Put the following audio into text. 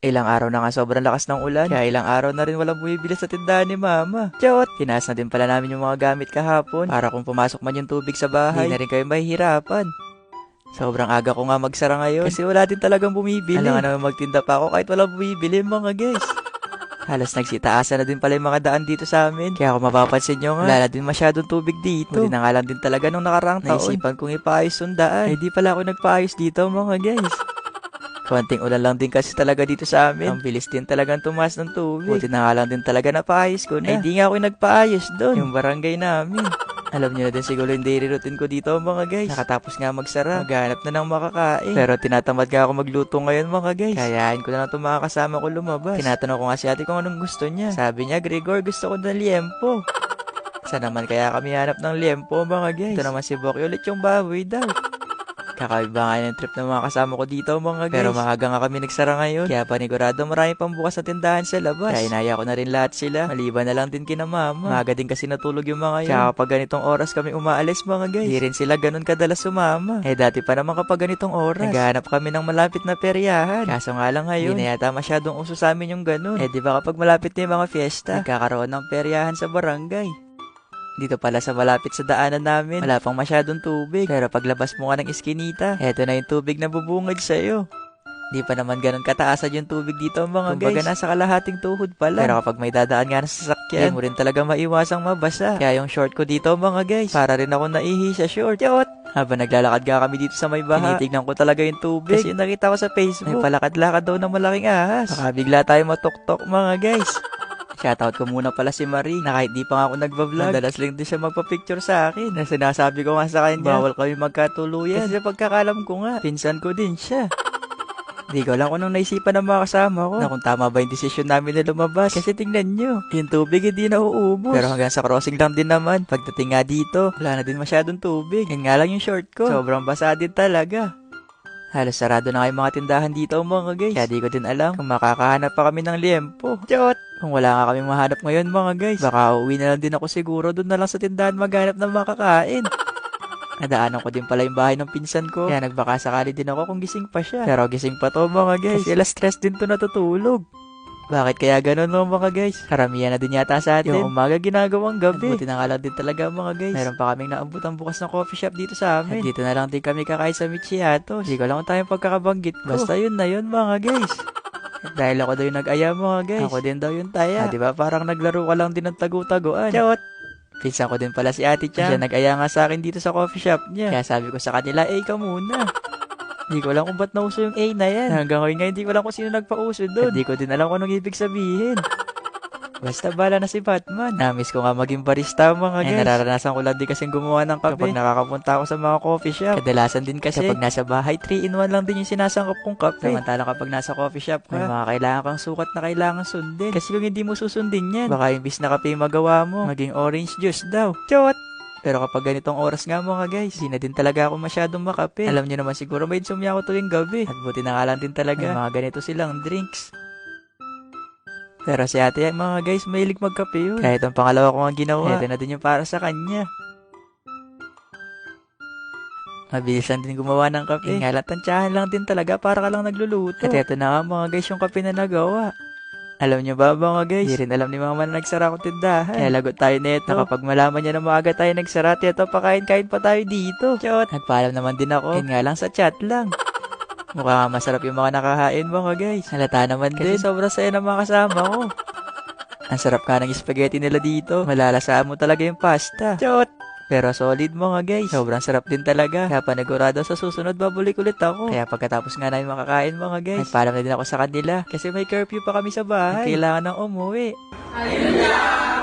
Ilang araw na nga sobrang lakas ng ulan, kaya ilang araw na rin walang bumibili sa tindahan ni Mama. Chot! Tinaas na din pala namin yung mga gamit kahapon para kung pumasok man yung tubig sa bahay, hindi na rin kayo mahihirapan. Sobrang aga ko nga magsara ngayon kasi wala din talagang bumibili. Alam nga naman magtinda pa ako kahit walang bumibili mga guys. Halos nagsitaasan na din pala yung mga daan dito sa amin. Kaya kung mapapansin nyo nga, wala din masyadong tubig dito. Hindi na nga lang din talaga nung nakarang taon. Naisipan kong ipaayos yung daan. Ay di pala ako nagpaayos dito mga guys. Konting ulan lang din kasi talaga dito sa amin. Ang bilis din talagang tumaas ng tubig. Buti na nga lang din talaga napaayos ko na. Ay di nga ako nagpaayos doon. Yung barangay namin. Alam niyo na din siguro yung daily routine ko dito mga guys. Nakatapos nga magsara, maghanap na ng makakain. Pero tinatamad nga ako magluto ngayon mga guys. Kayain ko na lang itong mga kasama ko lumabas. Tinatanong ko nga si ate kung anong gusto niya. Sabi niya, Gregor, gusto ko ng liempo. Saan naman kaya kami hanap ng liempo mga guys? Ito naman si Boki ulit yung baboy daw. Kakaiba nga yung trip ng mga kasama ko dito mga guys. Pero maaga nga kami nagsara ngayon. Kaya panigurado marami pang bukas na tindahan sa labas. Kaya inaya ko na rin lahat sila. Maliban na lang din kina mama. Maaga din kasi natulog yung mga yun. Kaya kapag ganitong oras kami umaalis mga guys. Di rin sila ganun kadalas sumama. Eh dati pa naman kapag ganitong oras. Naghahanap kami ng malapit na peryahan. Kaso nga lang ngayon. Hindi na yata masyadong uso sa amin yung ganun. Eh di ba kapag malapit na yung mga fiesta. Nagkakaroon ng peryahan sa barangay. Dito pala sa malapit sa daanan namin, wala pang masyadong tubig. Pero paglabas mo nga ng iskinita, eto na yung tubig na bubungad sa'yo. Di pa naman ganun kataasan yung tubig dito mga Kumbaga, guys. nasa kalahating tuhod pa lang. Pero kapag may dadaan nga na sasakyan, di mo rin talaga maiwasang mabasa. Kaya yung short ko dito mga guys, para rin ako naihi sa short. Yot! Habang naglalakad nga kami dito sa may baha, tinitignan ko talaga yung tubig. Kasi nakita ko sa Facebook, may palakad-lakad daw ng malaking ahas. Baka bigla tayo matuktok mga guys. Shoutout ko muna pala si Marie na kahit di pa nga ako nagbablog, madalas lang din siya magpa-picture sa akin. Na sinasabi ko nga sa kanya, bawal kami magkatuluyan. Kasi sa pagkakalam ko nga, pinsan ko din siya. Di ko lang kung anong naisipan ng mga kasama ko na kung tama ba yung desisyon namin na lumabas. Kasi tingnan nyo, yung tubig hindi na uubos. Pero hanggang sa crossing lang din naman. Pagdating nga dito, wala na din masyadong tubig. Yan nga lang yung short ko. Sobrang basa din talaga. Halos sarado na yung mga tindahan dito mga guys. Kaya di ko din alam kung makakahanap pa kami ng liempo. Chot! Kung wala nga kami mahanap ngayon mga guys, baka uwi na lang din ako siguro doon na lang sa tindahan maghanap ng makakain. Nadaanan ko din pala yung bahay ng pinsan ko. Kaya nagbaka sakali din ako kung gising pa siya. Pero gising pa to mga guys. Kasi stress din to natutulog. Bakit kaya ganun no mga guys? Karamihan na din yata sa atin. Yung umaga ginagawang gabi. Buti na nga lang din talaga mga guys. Meron pa kaming naabot ang bukas ng coffee shop dito sa amin. At dito na lang din kami kakain sa Michiato. Hindi ko lang tayong pagkakabanggit ko. Basta yun na yun mga guys. Dahil ako daw yung nag-aya mga guys. Ako din daw yung taya. Ah, di ba parang naglaro ka lang din ng tagu-taguan. Chot! Pinsan ko din pala si Ate Chang. Siya nag-aya nga sa akin dito sa coffee shop niya. Kaya sabi ko sa kanila, eh, ikaw muna. Hindi ko alam kung ba't nauso yung A na yan. Hanggang ngayon nga, hindi ko alam kung sino nagpauso doon. Hindi ko din alam kung anong ibig sabihin. Basta bala na si Batman. Namiss ko nga maging barista mga guys. Eh, nararanasan ko lang din kasing gumawa ng kape. Kapag nakakapunta ako sa mga coffee shop. Kadalasan din kasi kapag nasa bahay, 3 in 1 lang din yung sinasangkap kong kape. Samantalang kapag nasa coffee shop ka, may mga kailangan kang sukat na kailangan sundin. Kasi kung hindi mo susundin yan, baka imbis na kape magawa mo, maging orange juice daw. Chot! Pero kapag ganitong oras nga mga guys, hindi na din talaga ako masyadong makape. Alam niyo naman siguro may insomnia ako tuwing gabi. At buti na lang din talaga. May mga ganito silang drinks. Pero si ate mga guys, mahilig magkape yun. Kahit ang pangalawa ko ang ginawa, ito na din yung para sa kanya. Mabilis lang din gumawa ng kape. Eh, nga lang, tansyahan lang din talaga para ka lang nagluluto. At eto na nga mga guys yung kape na nagawa. Alam niyo ba mga guys, hindi rin alam ni mama na nagsara ko tindahan. Kaya lagot tayo neto. Na kapag malaman niya na maaga tayo nagsara, eto pakain-kain pa tayo dito. Chot. Nagpaalam naman din ako. Yan nga lang sa chat lang. Mukha masarap yung mga nakahain mga guys. Halata naman Kasi din. sobrang saya ng mga kasama ko. Ang sarap ka ng spaghetti nila dito. Malalasaan mo talaga yung pasta. Chot! Pero solid mga guys. Sobrang sarap din talaga. Kaya panigurado sa susunod, babalik ulit ako. Kaya pagkatapos nga namin makakain mga guys, nagpaalam na din ako sa kanila. Kasi may curfew pa kami sa bahay. Kailangan nang umuwi. Hallelujah!